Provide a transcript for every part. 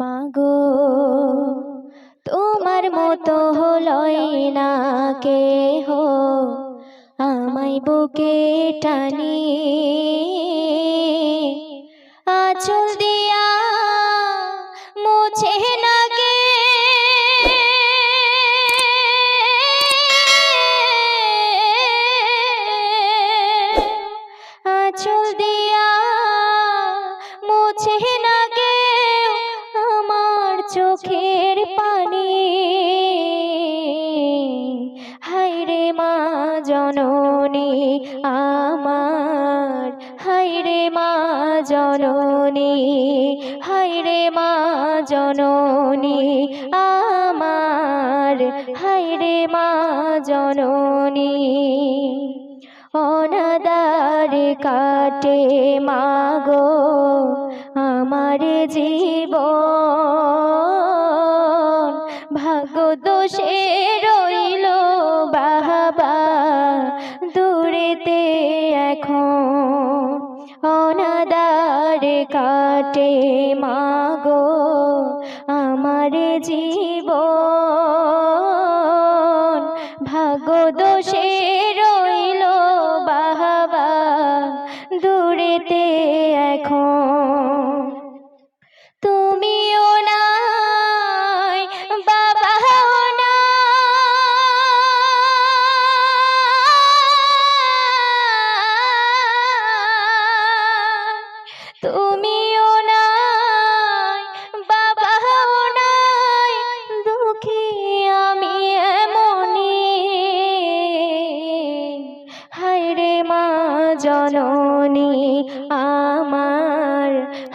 মাগো, তোমার মতো হলই না কেহ, আমায় বুকে টানি। আঁচল দিয়া মুছে না গে আঁচল দিয়া মুছে আমার। হাইরে মা জননী হাইরে মা জননী, আমার। হাইরে মা জননী, অনাদার কাটে মাগো আমার জীবন। ভাগ্য দোষে রইল এখন অনাদার কাটে মাগো আমার জীব ভাগ দোষে রইল বাহাবা দূরেতে এখন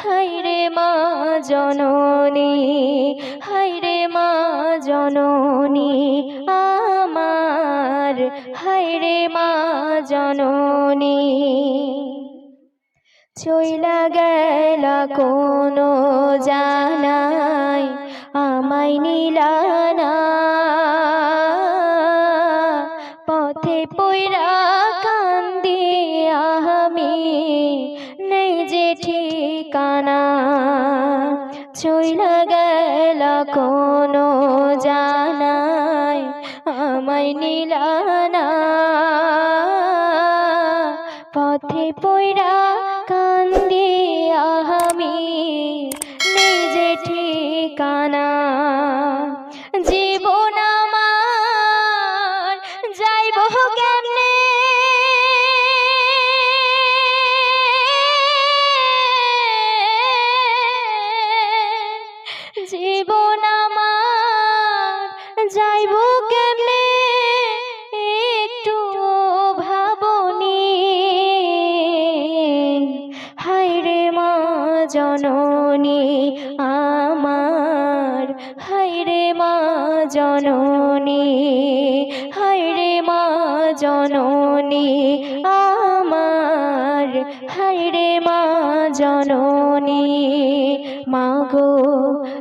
হাইরে মা জননী হাইরে মা জননী, আমার হাইরে মা জননী। চইলা গেল কোনো জানাই, আমায় নিলানা পথে পইরা কান্দি আমি, নেই যে চইলা গেল কোনো জানাই আমায় নিলানা পথে পইরা কান্দি আহামি নিজে ঠিকানা। জননী আমার। হাইরে মা জননী হাইরে মা জননী আমার। হাইরে মা জননী, মাগো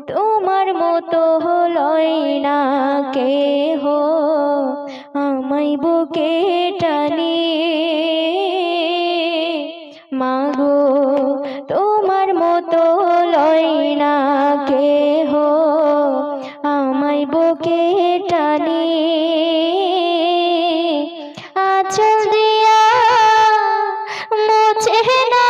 তোমার মতো হলই না কেহ। আমায় বুকে টানি লয় না কেহ আমায় বুকে টানি। আচল দিয়া মুছে না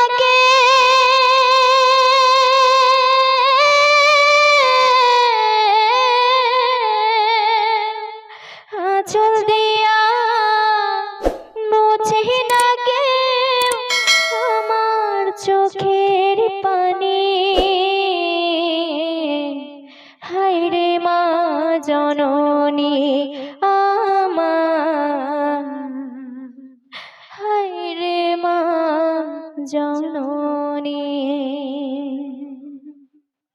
আচল দিয়া আমার হাইরে মা জন